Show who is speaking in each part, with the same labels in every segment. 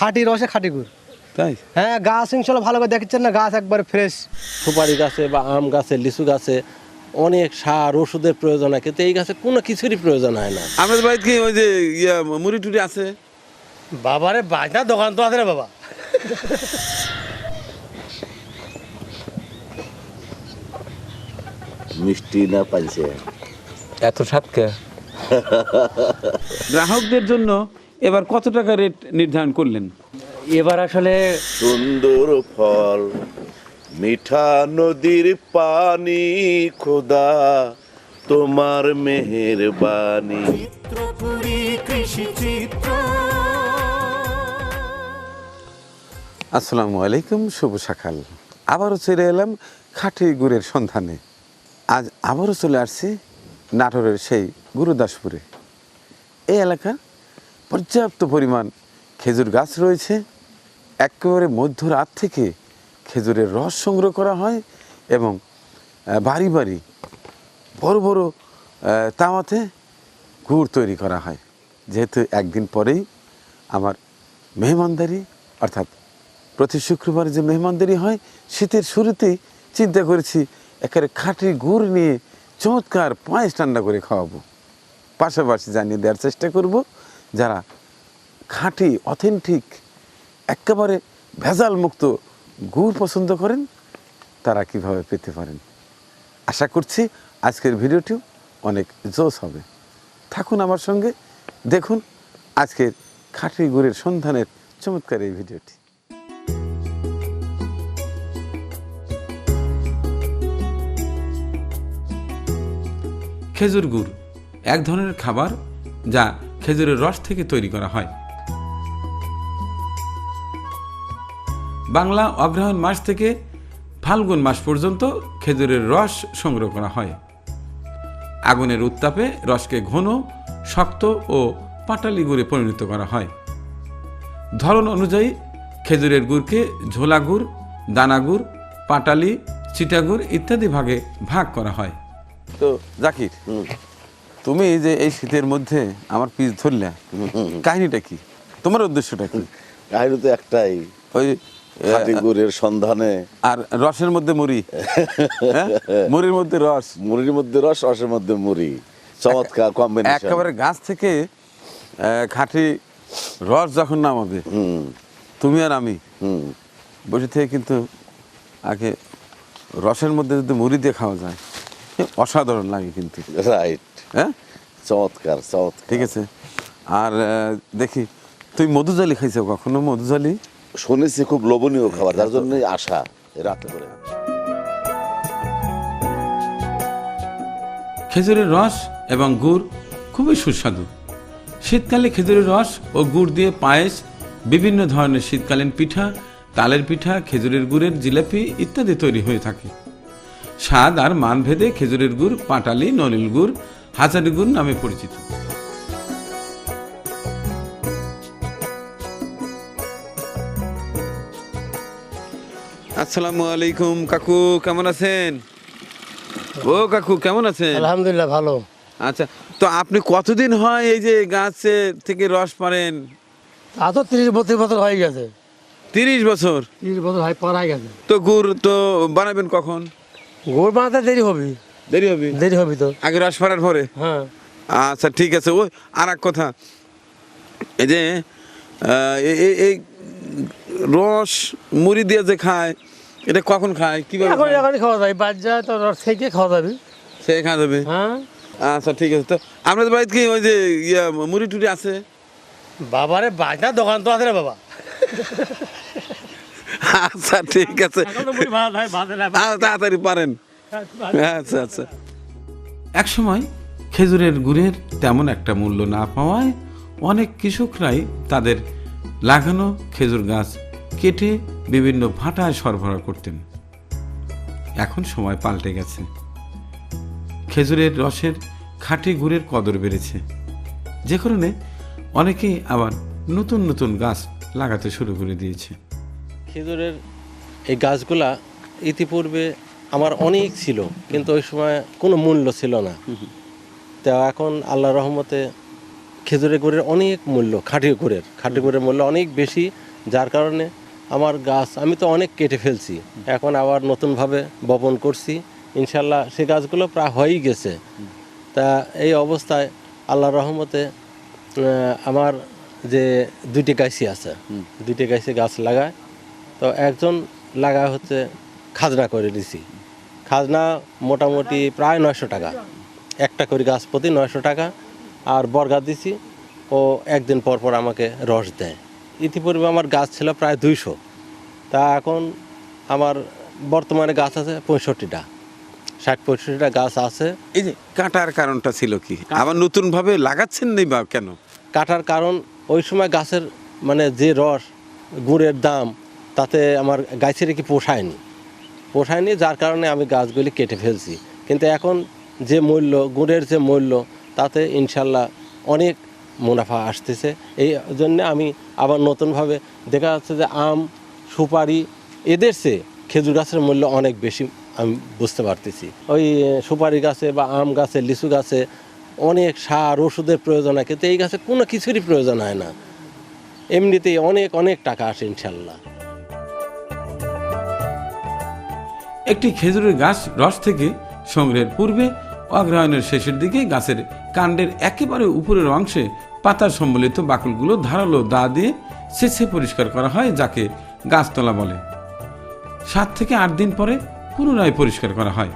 Speaker 1: খাঁটি রসে খাঁটি গুড়।
Speaker 2: তাই?
Speaker 1: হ্যাঁ গাছ ইনশাল্লাহ ভালো করে দেখছেন না গাছ একবারে ফ্রেশ
Speaker 3: সুপারি গাছে বা আম গাছে লিচু গাছে অনেক সার ওষুধের প্রয়োজন হয় কিন্তু এই গাছে কোনো কিছুরই প্রয়োজন হয় না।
Speaker 2: আপনাদের বাড়িতে কি ওই যে ইয়া মুড়ি টুড়ি আছে?
Speaker 1: বাবারে বাজনা দোকান তো আছে রে বাবা।
Speaker 4: মিষ্টি না পাইছে?
Speaker 2: এত সাতকে গ্রাহকদের জন্য এবার কত টাকা রেট নির্ধারণ করলেন?
Speaker 5: এবার আসলে
Speaker 4: সুন্দর ফল মিঠা নদীর পানি খোদা তোমার মেহেরবানি।
Speaker 2: আসসালামু আলাইকুম শুভ সকাল। আবারও চলে এলাম খাঁটি গুড়ের সন্ধানে। আজ আবারও চলে আসছি নাটোরের সেই গুরুদাসপুরে। এই এলাকার পর্যাপ্ত পরিমাণ খেজুর গাছ রয়েছে। একেবারে মধ্যরাত থেকে খেজুরের রস সংগ্রহ করা হয় এবং বাড়ি বাড়ি বড় বড় তাওয়াতে গুড় তৈরি করা হয়। যেহেতু একদিন পরেই আমার মেহমানদারি, অর্থাৎ প্রতি শুক্রবার যে মেহমানদারি হয়, শীতের শুরুতেই চিন্তা করেছি একেবারে খাঁটি গুড় নিয়ে চমৎকার পায়েস রান্না করে খাওয়াবো। পাশাপাশি জানিয়ে দেওয়ার চেষ্টা করব যারা খাঁটি অথেন্টিক একেবারে ভেজাল মুক্ত গুড় পছন্দ করেন, তারা কীভাবে পেতে পারেন? আশা করছি আজকের ভিডিওটিও অনেক জোশ হবে। থাকুন আমার সঙ্গে, দেখুন আজকের খাঁটি গুড়ের সন্ধানের চমৎকার এই ভিডিওটি। খেজুর গুড়, এক ধরনের খাবার যা খেজুরের রস থেকে তৈরি করা হয়। বাংলা অগ্রহায়ণ মাস থেকে ফাল্গুন মাস পর্যন্ত খেজুরের রস সংগ্রহ করা হয়। আগুনের উত্তাপে রসকে ঘন, শক্ত ও পাটালি গুড়ে পরিণত করা হয়। ধরন অনুযায়ী খেজুরের গুড়কে ঝোলা গুড়, দানা গুড়, পাটালি চিটাগুড় ইত্যাদি ভাগে ভাগ করা হয়। তো জাকির তুমি যে এই শীতের মধ্যে আমার পিস ধরলে কাহিনীটা কি? তোমার উদ্দেশ্যটা কি?
Speaker 4: কাহিনী তো একটাই।
Speaker 2: ওই
Speaker 4: গুড়ের সন্ধানে।
Speaker 2: আর রসের মধ্যে মুড়ি? হ্যাঁ? মুড়ির মধ্যে রস?
Speaker 4: মুড়ির মধ্যে রস রসের মধ্যে মুড়ি। চমৎকার কম্বিনেশন
Speaker 2: একেবারে গাছ থেকে খাঁটি রস যখন নামাবে তুমি আর আমি বসে থেকে কিন্তু আগে রসের মধ্যে যদি মুড়ি দিয়ে খাওয়া যায় অসাধারণ লাগে কিন্তু।
Speaker 4: রাইট
Speaker 2: হ্যাঁ?
Speaker 4: চমৎকার চমৎকার।
Speaker 2: ঠিক আছে। আর দেখি তুই মধুজালি খাইছো কখনো মধুজালি?
Speaker 4: শুনেছি খুব লোভনীয় খাবার যার জন্যই আশা রাতে করে।
Speaker 2: খেজুরের রস এবং গুড় খুবই সুস্বাদু। শীতকালে খেজুরের রস ও গুড় দিয়ে পায়েস বিভিন্ন ধরনের শীতকালীন পিঠা তালের পিঠা খেজুরের গুড়ের জিলাপি ইত্যাদি তৈরি হয়ে থাকে। স্বাদ আর মানভেদে খেজুরের গুড় পাটালি নলিল গুড় হাজারি গুড় নামে পরিচিত। আসসালামু আলাইকুম কাকু কেমন আছেন? ও কাকু কেমন আছেন?
Speaker 1: আলহামদুলিল্লাহ ভালো।
Speaker 2: আচ্ছা তো আপনি কতদিন হয় এই যে গাছে থেকে রস পারেন
Speaker 1: তা তো তিরিশ বত্রিশ বছর হয়ে গেছে।
Speaker 2: তিরিশ বছর?
Speaker 1: তিরিশ বছর হয় পার হয়ে গেছে।
Speaker 2: তো গুড় তো বানাবেন কখন?
Speaker 1: গুড় বানাতে দেরি হবে।
Speaker 2: দেরি হবে?
Speaker 1: দেরি হবে তো।
Speaker 2: আগে রস পাড়ার পরে?
Speaker 1: হ্যাঁ।
Speaker 2: আচ্ছা ঠিক আছে। ওই আর এক কথা। এই যে এই- রস মুড়ি দিয়ে যে খায় এটা কখন খায়? কীভাবে
Speaker 1: এখন? এখনই খাওয়া যায়। তো রস থেকে খাওয়া যাবে।
Speaker 2: সে খাওয়া যাবে?
Speaker 1: হ্যাঁ।
Speaker 2: আচ্ছা ঠিক আছে। তো আপনাদের বাড়িতে কি ওই যে ইয়া মুড়ি টুড়ি আছে?
Speaker 1: বাবারে বাজনা দোকান তো আছে রে বাবা।
Speaker 2: আচ্ছা ঠিক আছে। আচ্ছা, তাড়াতাড়ি পারেন। আচ্ছা আচ্ছা। এক সময় খেজুরের গুড়ের তেমন একটা মূল্য না পাওয়ায় অনেক কৃষকরাই তাদের লাগানো খেজুর গাছ কেটে বিভিন্ন ভাটায় সরবরাহ করতেন। এখন সময় পাল্টে গেছে। খেজুরের রসের খাঁটি গুড়ের কদর বেড়েছে। যে কারণে অনেকেই আবার নতুন নতুন গাছ লাগাতে শুরু করে দিয়েছে।
Speaker 3: খেজুরের এই গাছগুলা ইতিপূর্বে আমার অনেক ছিল, কিন্তু ওই সময় কোনো মূল্য ছিল না। তো এখন আল্লাহ রহমতে খেজুরের গুড়ের অনেক মূল্য, খাঁটি গুড়ের খাঁটি গুড়ের মূল্য অনেক বেশি, যার কারণে আমার গাছ, আমি তো অনেক কেটে ফেলছি। এখন আবার নতুনভাবে বপন করছি। ইনশাল্লাহ সে গাছগুলো প্রায় হয়েই গেছে। তা এই অবস্থায় আল্লাহ রহমতে আমার যে দুইটি গাছি আছে, দুইটি গাছে গাছ লাগায়। তো একজন লাগায় হচ্ছে খাজনা করে দিছি। খাজনা মোটামুটি প্রায় নয়শো টাকা। একটা করে গাছ প্রতি নয়শো টাকা আর বর্গা দিছি ও একদিন পর পর আমাকে রস দেয়। ইতিপূর্বে আমার গাছ ছিল প্রায় দুইশো। তা এখন আমার বর্তমানে গাছ আছে পঁয়ষট্টিটা। ষাট পঁয়ষট্টিটা গাছ আছে।
Speaker 2: এই যে কাটার কারণটা ছিল কি? আবার নতুনভাবে লাগাচ্ছেন নেই বা কেন?
Speaker 3: কাটার কারণ ওই সময় গাছের মানে যে রস গুড়ের দাম তাতে আমার গাছের কি পোষায়নি। পোষায়নি, যার কারণে আমি গাছগুলি কেটে ফেলছি। কিন্তু এখন যে মূল্য, গুড়ের যে মূল্য, তাতে ইনশাল্লাহ অনেক মুনাফা আসতেছে। এই জন্য আমি আবার নতুনভাবে দেখা যাচ্ছে যে আম, সুপারি, এদের চেয়ে খেজুর গাছের মূল্য অনেক বেশি আমি বুঝতে পারতেছি। ওই সুপারি গাছে বা আম গাছে, লিচু গাছে অনেক সার, ওষুধের প্রয়োজন হয়, কিন্তু এই গাছে কোনো কিছুরই প্রয়োজন হয় না। এমনিতেই অনেক অনেক টাকা আসে ইনশাল্লাহ।
Speaker 5: একটি খেজুরের গাছ রস থেকে সংগ্রহের পূর্বে অগ্রহায়ণের শেষের দিকে গাছের কাণ্ডের একেবারে উপরের অংশে পাতার সম্বলিত বাকলগুলো ধারালো দা দিয়ে ছেঁচে পরিষ্কার করা হয়, যাকে গাছতলা বলে। সাত থেকে আট দিন পরে পুনরায় পরিষ্কার করা হয়।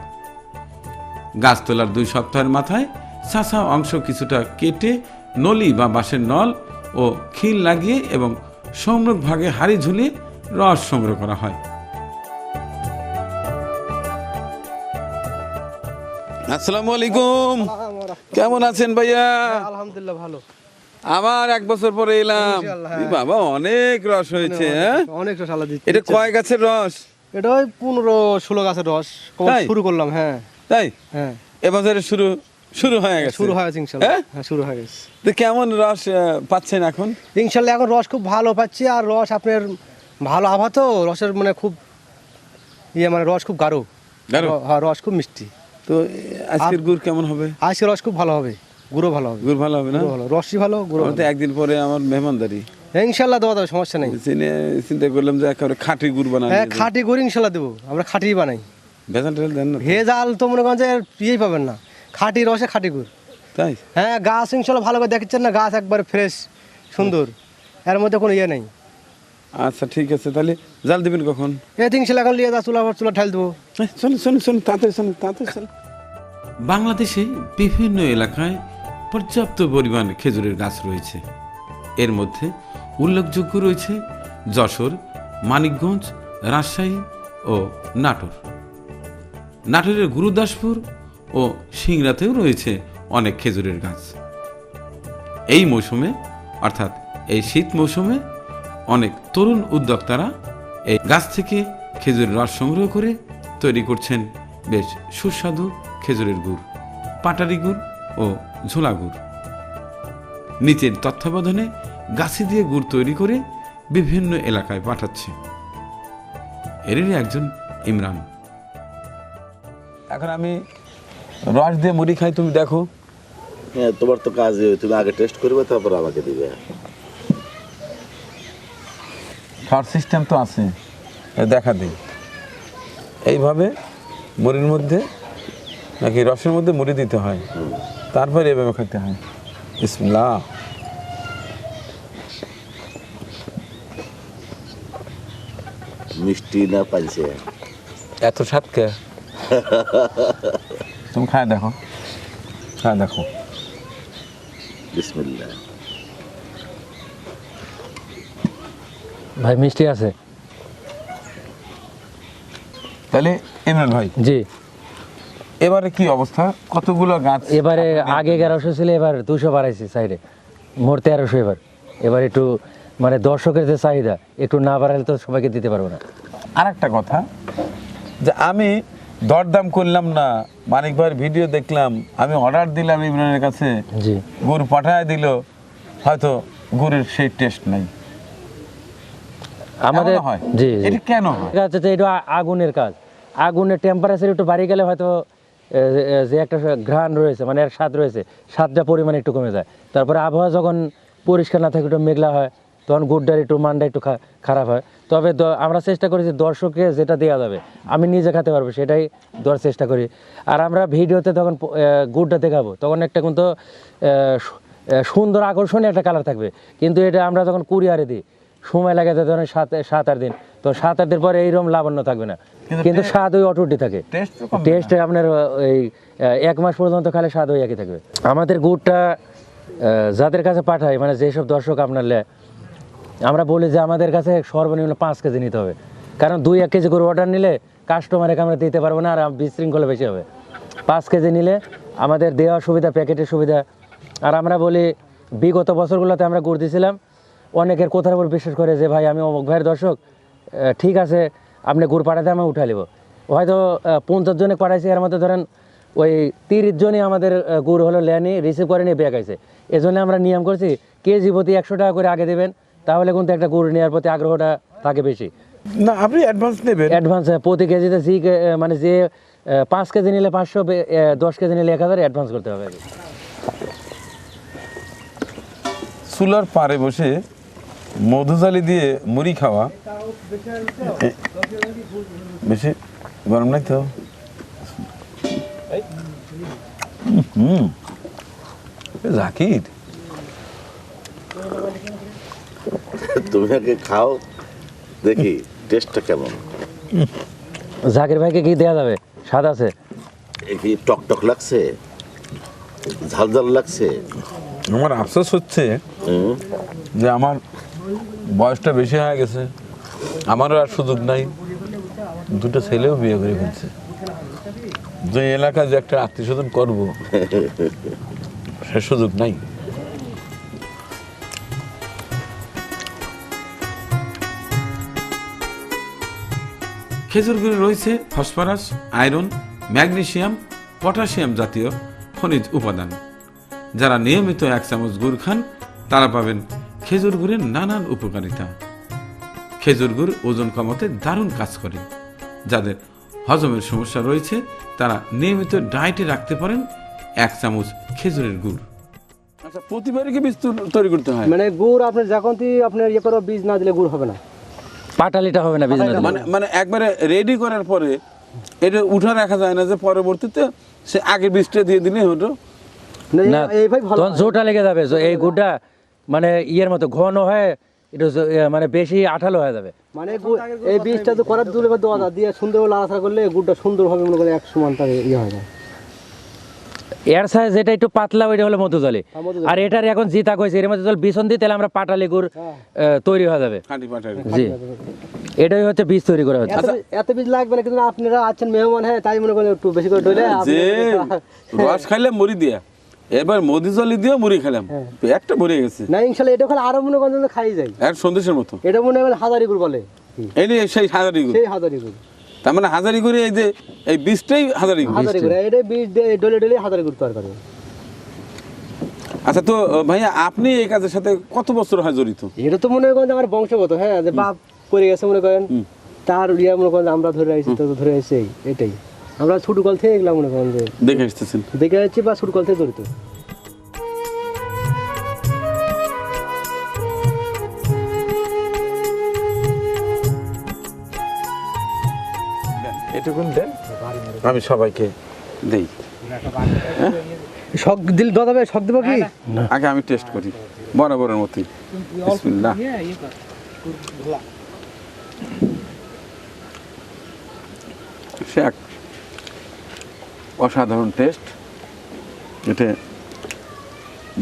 Speaker 5: গাছতলার দুই সপ্তাহের মাথায় ছাঁচা অংশ কিছুটা কেটে নলি বা বাঁশের নল ও খিল লাগিয়ে এবং সম্মুখ ভাগে হাড়ি ঝুলিয়ে রস সংগ্রহ করা হয়।
Speaker 2: আসসালামু আলাইকুম। কেমন আছেন ভাইয়া?
Speaker 1: আলহামদুলিল্লাহ ভালো।
Speaker 2: আবার এক বছর পরে এলাম।
Speaker 1: ইনশাআল্লাহ,
Speaker 2: বাবা অনেক রস হয়েছে হ্যাঁ?
Speaker 1: অনেক রস আলাদা
Speaker 2: এটা কয় গাছের রস?
Speaker 1: এটা ওই পনেরো ষোলো গাছের রস। শুরু করলাম হ্যাঁ।
Speaker 2: তাই?
Speaker 1: হ্যাঁ।
Speaker 2: এবছরে শুরু শুরু হয়ে গেছে?
Speaker 1: শুরু হয়ে গেছে
Speaker 2: হ্যাঁ?
Speaker 1: হ্যাঁ শুরু হয়ে গেছে।
Speaker 2: তো কেমন রস পাচ্ছেন এখন?
Speaker 1: ইনশাল্লাহ এখন রস খুব ভালো পাচ্ছি আর রস আপনার ভালো আভা তো রসের মানে খুব ইয়ে মানে রস খুব গাঢ়।
Speaker 2: গাঢ়?
Speaker 1: হ্যাঁ রস খুব মিষ্টি।
Speaker 2: তো আজকের গুড় কেমন হবে?
Speaker 1: আজকে রস খুব ভালো হবে গুঁড়ো ভালো হবে।
Speaker 2: গুড় ভালো হবে না?
Speaker 1: ভালো রসই ভালো গুঁড়ো
Speaker 2: তো একদিন পরে আমার মেহমানদারি।
Speaker 1: ইনশাল্লাহ দেওয়া যাবে সমস্যা নেই।
Speaker 2: চিনে চিন্তা করলাম যে একেবারে খাঁটি গুড় বানাই
Speaker 1: হ্যাঁ খাঁটি গুড় ইনশাল্লাহ দেবো আমরা খাঁটিই বানাই।
Speaker 2: ভেজাল টেজাল দেন না
Speaker 1: ভেজাল তো মনে করেন যে ইয়েই পাবেন না খাঁটি রসে খাঁটি গুড়।
Speaker 2: তাই?
Speaker 1: হ্যাঁ গাছ ইনশাল্লাহ ভালো করে দেখছেন না গাছ একবার ফ্রেশ সুন্দর। এর মধ্যে কোনো ইয়ে নেই।
Speaker 2: আচ্ছা ঠিক আছে তাহলে জাল দিবেন কখন?
Speaker 1: এ ইনশাল্লাহ এখন লিয়ে যা চুলা চুলা ঢাল দেবো।
Speaker 2: চলুন চলুন চলুন তাড়াতাড়ি চলুন তাড়াতাড়ি চলুন
Speaker 5: বাংলাদেশে বিভিন্ন এলাকায় পর্যাপ্ত পরিমাণ খেজুরের গাছ রয়েছে। এর মধ্যে উল্লেখযোগ্য রয়েছে যশোর মানিকগঞ্জ রাজশাহী ও নাটোর। নাটোরের গুরুদাসপুর ও সিংড়াতেও রয়েছে অনেক খেজুরের গাছ। এই মৌসুমে অর্থাৎ এই শীত মৌসুমে অনেক তরুণ উদ্যোক্তারা এই গাছ থেকে খেজুরের রস সংগ্রহ করে তৈরি করছেন বেশ সুস্বাদু খেজুরের গুড় পাটারি গুড় ও ঝোলা গুড়। নিচের তত্ত্বাবধানে গাছে দিয়ে গুড় তৈরি করে বিভিন্ন এলাকায় পাঠাচ্ছে। এরই একজন ইমরান।
Speaker 2: এখন আমি রস দিয়ে মুড়ি খাই তুমি দেখো।
Speaker 4: হ্যাঁ তোমার তো কাজ তুমি আগে টেস্ট করবে তারপর আমাকে দিবে।
Speaker 2: খাওয়ার সিস্টেম তো আছে? দেখা দিই। এইভাবে মুড়ির মধ্যে নাকি রসের মধ্যে মুড়ি দিতে হয়? তারপরে এভাবে খেতে হয়। বিসমিল্লাহ।
Speaker 4: মিষ্টি না পাইছে?
Speaker 2: এত স্বাদ কে? তুমি খায় দেখো। খায় দেখো।
Speaker 4: বিসমিল্লাহ।
Speaker 6: ভাই মিষ্টি আছে।
Speaker 2: তাহলে ইমরান ভাই
Speaker 6: জি।
Speaker 2: এবারে কি অবস্থা? কতগুলো গাছ
Speaker 6: এবারে আগে এগারোশো ছিল এবার দুশো বাড়াইছি সাইডে মোট তেরোশো এবার। এবার একটু মানে দর্শকের যে চাহিদা একটু না বাড়ালে তো সবাইকে দিতে পারব না।
Speaker 2: আর একটা কথা যে আমি দরদাম করলাম না মানিক ভাইয়ের ভিডিও দেখলাম আমি অর্ডার দিলাম ইমরানের কাছে।
Speaker 6: জি।
Speaker 2: গুড় পাঠায় দিল হয়তো গুড়ের সেই টেস্ট নাই।
Speaker 6: আমাদের জি জি।
Speaker 2: এটা কেন
Speaker 6: আছে এটা আগুনের কাজ। আগুনের টেম্পারেচার একটু বাড়ি গেলে হয়তো যে একটা ঘ্রাণ রয়েছে মানে এর স্বাদ রয়েছে স্বাদটা পরিমাণে একটু কমে যায়। তারপরে আবহাওয়া যখন পরিষ্কার না থাকে একটু মেঘলা হয় তখন গুড়টার একটু মানটা একটু খারাপ হয়। তবে আমরা চেষ্টা করি যে দর্শককে যেটা দেওয়া যাবে আমি নিজে খেতে পারব সেটাই দেওয়ার চেষ্টা করি। আর আমরা ভিডিওতে তখন গুড়টা দেখাবো তখন একটা কিন্তু সুন্দর আকর্ষণীয় একটা কালার থাকবে। কিন্তু এটা আমরা যখন কুরিয়ারে দিই সময় লাগে ধরেন সাত সাত আট দিন। তো সাত আট দিন পরে এইরকম লাবণ্য থাকবে না। কিন্তু স্বাদ ওই অটুটি থাকে। টেস্ট আপনার ওই এক মাস পর্যন্ত খালে স্বাদ ওই একই থাকবে। আমাদের গুড়টা যাদের কাছে পাঠাই মানে যেসব দর্শক আপনার লে আমরা বলি যে আমাদের কাছে সর্বনিম্ন পাঁচ কেজি নিতে হবে। কারণ দুই এক কেজি করে অর্ডার নিলে কাস্টমারকে আমরা দিতে পারব না আর বিশৃঙ্খলা বেশি হবে। পাঁচ কেজি নিলে আমাদের দেওয়া সুবিধা প্যাকেটের সুবিধা। আর আমরা বলি বিগত বছরগুলোতে আমরা গুড় দিয়েছিলাম অনেকের কথার উপর বিশ্বাস করে যে ভাই আমি অমুক ভাইয়ের দর্শক। ঠিক আছে আপনি গুড় পাঠাতে আমি উঠা নেব হয়তো পঞ্চাশ জনে পাঠাইছি এর মধ্যে ধরেন ওই তিরিশ জনই আমাদের গুড় হলো লেনি রিসিভ করে নিয়ে ব্যাগ আইছে এজন্য আমরা নিয়ম করছি কেজি প্রতি একশো টাকা করে আগে দেবেন তাহলে কিন্তু একটা গুড় নেওয়ার প্রতি আগ্রহটা থাকে বেশি।
Speaker 2: না আপনি অ্যাডভান্স নেবেন।
Speaker 6: অ্যাডভান্স প্রতি কেজিতে জি মানে যে পাঁচ কেজি নিলে পাঁচশো দশ কেজি নিলে এক হাজার অ্যাডভান্স করতে হবে।
Speaker 5: চুলার পারে বসে মধুজালি দিয়ে মুড়ি খাওয়া। বেশি গরম নাই তো? হুম। জাকির।
Speaker 4: তুমি আগে খাও দেখি টেস্টটা কেমন?
Speaker 6: জাকির ভাইকে কি দেওয়া যাবে? স্বাদ আছে?
Speaker 4: কি টক টক লাগছে? ঝাল ঝাল লাগছে?
Speaker 5: আমার আফসোস হচ্ছে যে আমার বয়সটা বেশি হয়ে গেছে। আমারও আর সুযোগ নাই। দুটো ছেলেও বিয়ে করে ফেলছে। যে এলাকায় যে একটা আত্মীয় স্বজন করব, সে সুযোগ নাই। খেজুর গুড়ে রয়েছে ফসফরাস, আয়রন ম্যাগনেসিয়াম পটাশিয়াম জাতীয় খনিজ উপাদান। যারা নিয়মিত এক চামচ গুড় খান, তারা পাবেন খেজুর গুড়ের নানান উপকারিতা। খেজুর গুড় ওজন কমাতে দারুণ কাজ করে। যাদের হজমের সমস্যা রয়েছে তারা নিয়মিত ডায়েটে রাখতে পারেন এক চামচ খেজুরের গুড়।
Speaker 2: আচ্ছা প্রতিবারই কি বীজ তৈরি করতে হয়?
Speaker 1: মানে গুড় আপনার যখন আপনার ইয়ে করো বীজ না দিলে গুড় হবে না।
Speaker 6: পাটালিটা হবে না বিজনেস
Speaker 2: মানে মানে একবারে রেডি করার পরে এটা উঠা রাখা যায় না যে পরবর্তীতে সে আগে বীজটা দিয়ে দিলে হতো
Speaker 6: না
Speaker 1: এইভাবে ভালো
Speaker 6: তখন জোটা লেগে যাবে। এই গুড়টা মানে ইয়ের মতো ঘন হয়ে একটু মানে বেশি আঠালো হয়ে যাবে।
Speaker 1: মানে এই বীজটা তো করার দুলে বা দেওয়া যায় দিয়ে সুন্দর লাড়াছাড়া করলে গুড়টা সুন্দরভাবে মনে করে এক সমান তার ইয়ে হয় না
Speaker 6: এর সাইজ যেটা একটু পাতলা ওইটা হলো মধুজলি।
Speaker 1: হ্যাঁ,
Speaker 6: আর এটার এখন জিতা কইছে এর মধ্যে জল বিছন দিই তাহলে আমরা পাটালি গুড়
Speaker 1: হ্যাঁ।
Speaker 6: তৈরি হয়ে যাবে। জি। এটাই হচ্ছে বীজ তৈরি করা হচ্ছে।
Speaker 1: এত বীজ- লাগবে না কিন্তু আপনারা আছেন মেহমান হ্যাঁ তাই মনে করেন একটু বেশি করে ডলে
Speaker 2: রস খাইলে মুড়ি দিয়া। এবার মধু জলি দিয়ে মুড়ি খেলাম। একটা ভরে গেছে।
Speaker 1: না ইনশাল্লাহ এটা খেলে আরও মনে করেন যে খাই যায়।
Speaker 2: এক সন্দেশের মতো।
Speaker 1: এটা মনে করেন হাজারি গুড় বলে।
Speaker 2: এই নিয়ে সেই হাজারি গুড়
Speaker 1: সেই হাজারি গুড়
Speaker 2: তার মানে হাজারি গুড়ি এই যে এই বীজটাই হাজারি গুড়
Speaker 1: হাজারি গুড় এটা বীজ দিয়ে ডলে ডলে হাজারি গুড় তৈরি করে।
Speaker 2: আচ্ছা তো ভাইয়া আপনি এই কাজের সাথে কত বছর হয় জড়িত?
Speaker 1: এটা তো মনে করেন আমার বংশগত হ্যাঁ যে বাপ করে গেছে মনে করেন তার ইয়ে মনে করেন আমরা ধরে আসছি তো ধরে এই- এটাই। আমরা ছোট কল থেকে এগুলা মনে করেন যে।
Speaker 2: দেখে আসতেছেন।
Speaker 1: দেখে যাচ্ছি বা ছোট কল থেকে জড়িত
Speaker 2: এটুকুন দেন? আমি সবাইকে দেই।
Speaker 1: শখ দিল দাদা শখ দেবো কি?
Speaker 2: আগে আমি টেস্ট করি। বরাবরের মতোই। বিসমিল্লাহ। সে এক অসাধারণ টেস্ট। এটা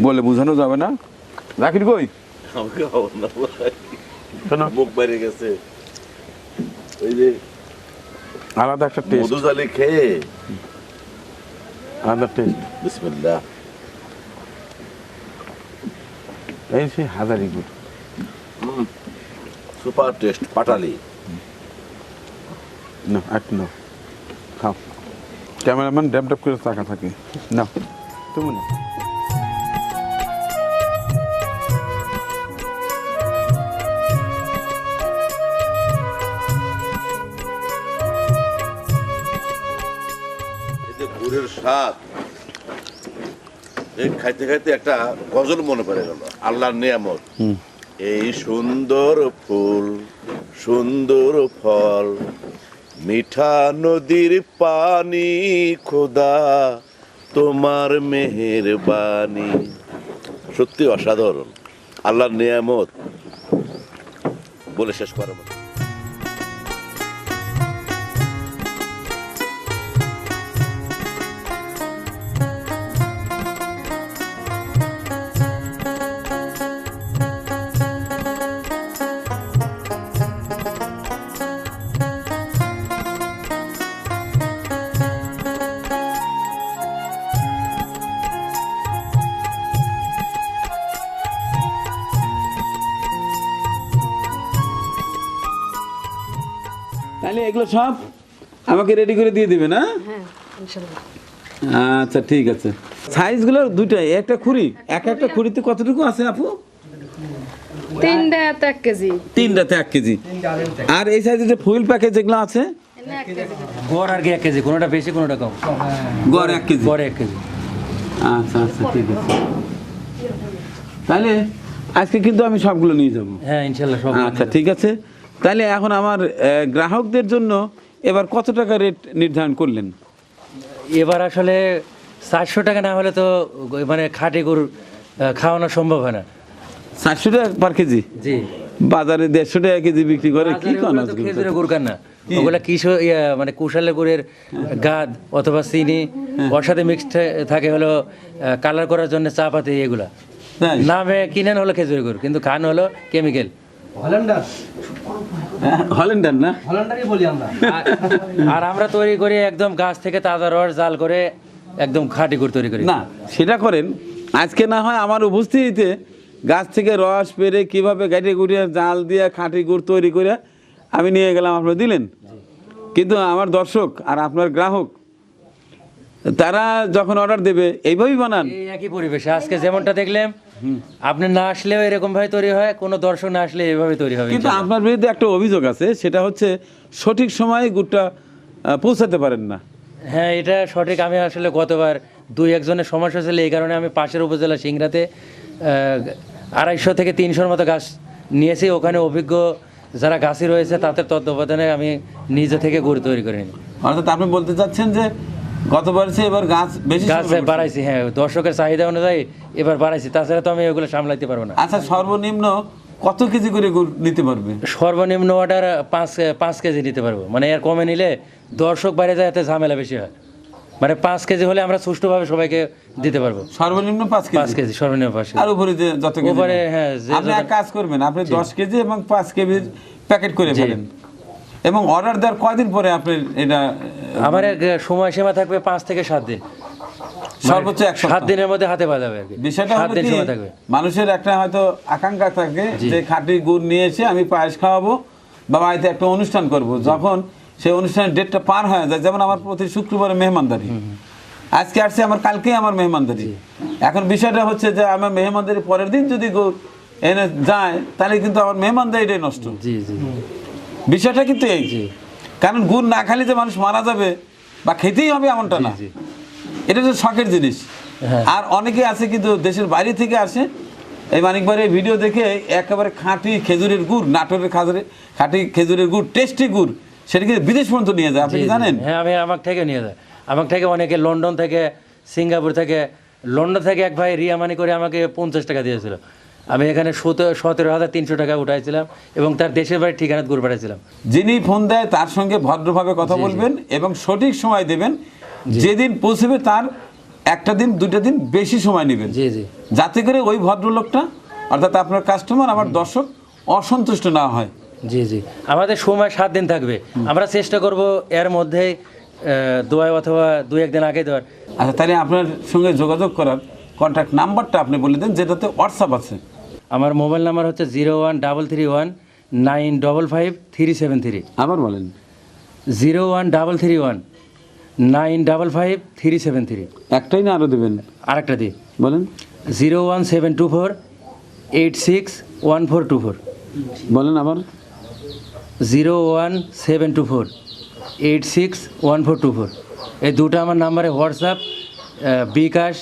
Speaker 2: বলে বোঝানো যাবে না। রাখির কই?
Speaker 4: না মুখ বাইরে গেছে। ওই যে
Speaker 2: আলাদা একটা টেস্ট।
Speaker 4: মধু জালি খেয়ে।
Speaker 2: আলাদা টেস্ট।
Speaker 4: বিসমিল্লাহ।
Speaker 2: এই সেই হাজারি গুড়।
Speaker 4: সুপার টেস্ট পাটালি।
Speaker 2: না একটু নাও। খাও। ক্যামেরাম্যান ড্যাপ ড্যাপ করে তাকা থাকে। না। তুমি না।
Speaker 4: গুড়ের স্বাদ এই খাইতে খাইতে একটা গজল মনে পড়ে গেল আল্লাহর নিয়ামত। এই সুন্দর ফুল সুন্দর ফল মিঠা নদীর পানি খোদা তোমার মেহেরবানি। সত্যি অসাধারণ। আল্লাহর নিয়ামত। বলে শেষ করার মতো।
Speaker 2: এগুলো সব আমাকে রেডি করে দিয়ে দিবে না আচ্ছা ঠিক আছে। সাইজগুলো দুইটাই একটা খুঁড়ি। এক একটা খুঁড়িতে কতটুকু আছে আপু?
Speaker 7: তিনটা এক কেজি।
Speaker 2: তিনটাতে এক কেজি। আর এই সাইজের যে ফুল প্যাকেজ যেগুলো আছে?
Speaker 6: গড় আর কি এক কেজি কোনোটা বেশি কোনোটা কম।
Speaker 2: গড় এক কেজি।
Speaker 6: গড় এক কেজি।
Speaker 2: আচ্ছা আচ্ছা ঠিক আছে। তাহলে আজকে কিন্তু আমি সবগুলো নিয়ে যাব।
Speaker 6: হ্যাঁ ইনশাল্লাহ সব
Speaker 2: আচ্ছা ঠিক আছে। তাহলে এখন আমার গ্রাহকদের জন্য এবার কত টাকা রেট নির্ধারণ করলেন?
Speaker 6: এবার আসলে চারশো টাকা না হলে তো মানে খাঁটি গরু খাওয়ানো সম্ভব হয় না।
Speaker 2: চারশো টাকা পার কেজি
Speaker 6: জি।
Speaker 2: বাজারে দেড়শো টাকা কেজি বিক্রি করে কি
Speaker 6: খেজুরের গুড় কান না? ওগুলা কিশো মানে কুশালের গুড়ের গাদ অথবা চিনি ওর সাথে মিক্সড থাকে হলো কালার করার জন্য চা পাতি এগুলা নামে কিনেন হলো খেজুরের গুড় কিন্তু খান হলো কেমিক্যাল
Speaker 1: হল্যান্ডার?
Speaker 2: হল্যান্ডার না?
Speaker 1: হল্যান্ডারই বলি আমরা।
Speaker 6: আর আমরা তৈরি করি একদম গাছ থেকে তাজা রস জাল করে একদম খাঁটি গুড় তৈরি করি।
Speaker 2: না সেটা করেন। আজকে না হয় আমার উপস্থিতিতে গাছ থেকে রস পেরে কীভাবে গাড়ি গুড়িয়ে জাল দিয়ে খাঁটি গুড় তৈরি করে আমি নিয়ে গেলাম আপনারা দিলেন? কিন্তু আমার দর্শক আর আপনার গ্রাহক তারা যখন অর্ডার দেবে এইভাবেই বানান।
Speaker 6: একই পরিবেশে। আজকে যেমনটা দেখলাম আপনি না আসলেও এরকম ভাবে তৈরি হয় কোনো দর্শক না আসলে এভাবে তৈরি হবে
Speaker 2: কিন্তু আপনার বিরুদ্ধে একটা অভিযোগ আছে সেটা হচ্ছে সঠিক সময়ে গুড়টা পৌঁছাতে পারেন না।
Speaker 6: হ্যাঁ এটা সঠিক। আমি আসলে গতবার দুই একজনের সমস্যা ছিল এই কারণে আমি পাশের উপজেলা আহ, আড়াইশো থেকে তিনশোর মতো গাছ নিয়েছি। ওখানে অভিজ্ঞ যারা গাছি রয়েছে তাদের তত্ত্বাবধানে আমি নিজে থেকে গুড় তৈরি করে নিই।
Speaker 2: অর্থাৎ আপনি বলতে চাচ্ছেন যে গতবার এবার গাছ বেশি
Speaker 6: গাছ বাড়াইছি হ্যাঁ দর্শকের চাহিদা অনুযায়ী এবার বাড়াইছি। তাছাড়া তো আমি ওগুলো সামলাইতে পারব না।
Speaker 2: আচ্ছা সর্বনিম্ন কত কেজি করে নিতে পারবে?
Speaker 6: সর্বনিম্ন অর্ডার পাঁচ পাঁচ কেজি নিতে পারব। মানে এর কমে নিলে দর্শক বাইরে যায় এতে ঝামেলা বেশি হয়। মানে পাঁচ কেজি হলে আমরা সুষ্ঠুভাবে সবাইকে দিতে পারব।
Speaker 2: সর্বনিম্ন পাঁচ
Speaker 6: পাঁচ
Speaker 2: কেজি
Speaker 6: কেজি সর্বনিম্ন পাঁচ
Speaker 2: আর উপরে যে যত কেজি
Speaker 6: উপরে, হ্যাঁ,
Speaker 2: আপনি এক কাজ করবেন আপনি দশ কেজি এবং পাঁচ কেজির প্যাকেট করে ফেলেন। এবং অর্ডার দেওয়ার কয়দিন পরে আপনি এটা
Speaker 6: আমার এক সময়সীমা থাকবে পাঁচ থেকে সাত দিন।
Speaker 2: সর্বোচ্চ এক
Speaker 6: সাত দিনের মধ্যে হাতে পাওয়া যাবে আর কি।
Speaker 2: বিষয়টা হলো কি
Speaker 6: থাকবে।
Speaker 2: মানুষের একটা হয়তো আকাঙ্ক্ষা থাকে যে খাঁটি গুড় নিয়ে এসে আমি পায়েস খাওয়াবো বা বাড়িতে একটা অনুষ্ঠান করব। যখন সেই অনুষ্ঠানের ডেটটা পার হয়ে যায় যেমন আমার প্রতি শুক্রবারে মেহমানদারি। আজকে আসছে আমার কালকেই আমার মেহমানদারি। এখন বিষয়টা হচ্ছে যে আমার মেহমানদারি পরের দিন যদি গুড় এনে যায় তাহলে কিন্তু আমার মেহমানদারিটাই নষ্ট।
Speaker 6: জি জি।
Speaker 2: বিষয়টা কিন্তু এই। কারণ গুড় না খেলে যে মানুষ মারা যাবে বা খেতেই হবে এমনটা না। এটা তো শখের জিনিস।
Speaker 6: হ্যাঁ।
Speaker 2: আর অনেকে আছে কিন্তু দেশের বাইরে থেকে আসে এই মানিকবার এই ভিডিও দেখে একেবারে খাঁটি খেজুরের গুড় নাটোরের খাজুরে খাঁটি খেজুরের গুড় টেস্টি গুড় সেটা কিন্তু বিদেশ পর্যন্ত নিয়ে যায় আপনি। জানেন?
Speaker 6: হ্যাঁ আমি আমার থেকে নিয়ে যায়। আমার থেকে অনেকে লন্ডন থেকে সিঙ্গাপুর থেকে লন্ডন থেকে এক ভাই রিয়া মানি করে আমাকে পঞ্চাশ টাকা দিয়েছিল। আমি এখানে সতেরো সতেরো হাজার তিনশো টাকা উঠাইছিলাম এবং তার দেশের বাড়ির ঠিকানা ঘুরে পাঠাইছিলাম
Speaker 2: যিনি ফোন দেয় তার সঙ্গে ভদ্রভাবে কথা বলবেন এবং সঠিক সময় দেবেন। যেদিন পৌঁছবে তার একটা দিন দুটা দিন বেশি সময় নেবেন।
Speaker 6: জি জি।
Speaker 2: যাতে করে ওই ভদ্রলোকটা অর্থাৎ আপনার কাস্টমার আমার দর্শক অসন্তুষ্ট না হয়।
Speaker 6: জি জি। আমাদের সময় সাত দিন থাকবে। আমরা চেষ্টা করব এর মধ্যে দোয়া অথবা দু একদিন আগে দেওয়ার।
Speaker 2: আচ্ছা তাহলে আপনার সঙ্গে যোগাযোগ করার কন্ট্যাক্ট নাম্বারটা আপনি বলে দেন যেটাতে হোয়াটসঅ্যাপ আছে।
Speaker 6: আমার মোবাইল নাম্বার হচ্ছে zero one double three one nine double five three seven three.
Speaker 2: আবার বলেন।
Speaker 6: Zero one double three one nine double five three seven three.
Speaker 2: একটাই না আরও দেবেন?
Speaker 6: আরেকটা দিই।
Speaker 2: বলেন।
Speaker 6: Zero one seven two four eight six one four two four.
Speaker 2: বলেন আবার।
Speaker 6: Zero one seven two four eight six one four two four. এই দুটো আমার নাম্বারে হোয়াটসঅ্যাপ বিকাশ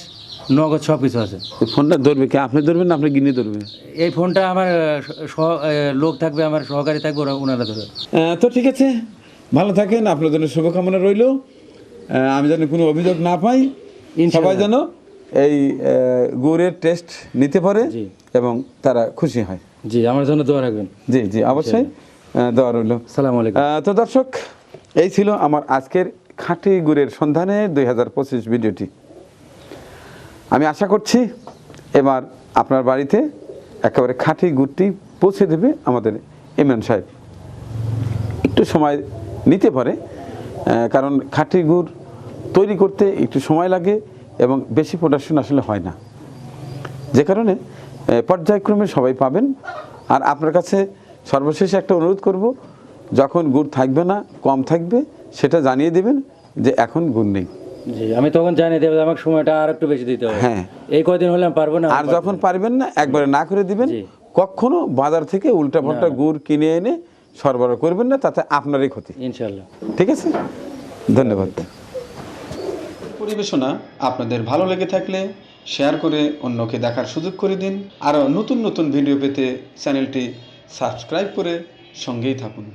Speaker 6: নগদ সব কিছু আছে।
Speaker 2: এই ফোনটা ধরবে কি? আপনি ধরবেন না আপনি গিনে ধরবেন?
Speaker 6: এই ফোনটা আমার লোক থাকবে আমার সহকারী থাকবে ওরা ওনারা
Speaker 2: ধরবে। তো ঠিক আছে। ভালো থাকেন আপনার জন্য শুভকামনা রইল। আমি যেন কোনো অভিযোগ না পাই। সবাই যেন এই গুড়ের টেস্ট নিতে পারে এবং তারা খুশি হয়।
Speaker 6: জি আমার জন্য দোয়া রাখবেন।
Speaker 2: জি জি অবশ্যই। দেওয়া রইল।
Speaker 6: সালাম আলাইকুম।
Speaker 2: তো দর্শক এই ছিল আমার আজকের খাঁটি গুড়ের সন্ধানে দুই হাজার পঁচিশ ভিডিওটি। আমি আশা করছি এবার আপনার বাড়িতে একেবারে খাঁটি গুড়টি পৌঁছে দেবে আমাদের ইমরান সাহেব। একটু সময় নিতে পারে কারণ খাঁটি গুড় তৈরি করতে একটু সময় লাগে এবং বেশি প্রোডাকশন আসলে হয় না। যে কারণে পর্যায়ক্রমে সবাই পাবেন। আর আপনার কাছে সর্বশেষ একটা অনুরোধ করব, যখন গুড় থাকবে না, কম থাকবে, সেটা জানিয়ে দেবেন যে এখন গুড় নেই।
Speaker 6: জি আমি তখন জানিয়ে দেবো আমাকে সময়টা আর একটু বেশি দিতে হবে।
Speaker 2: হ্যাঁ।
Speaker 6: এই কয়দিন হলে আমি পারব না?
Speaker 2: আর যখন পারবেন না একবারে না করে দিবেন। কখনো বাজার থেকে উল্টাপাল্টা গুড় কিনে এনে সরবরাহ করবেন না তাতে আপনারই ক্ষতি।
Speaker 6: ইনশাল্লাহ
Speaker 2: ঠিক আছে? ধন্যবাদ। পরিবেশনা আপনাদের ভালো লেগে থাকলে শেয়ার করে অন্যকে দেখার সুযোগ করে দিন। আরও নতুন নতুন ভিডিও পেতে চ্যানেলটি সাবস্ক্রাইব করে সঙ্গেই থাকুন।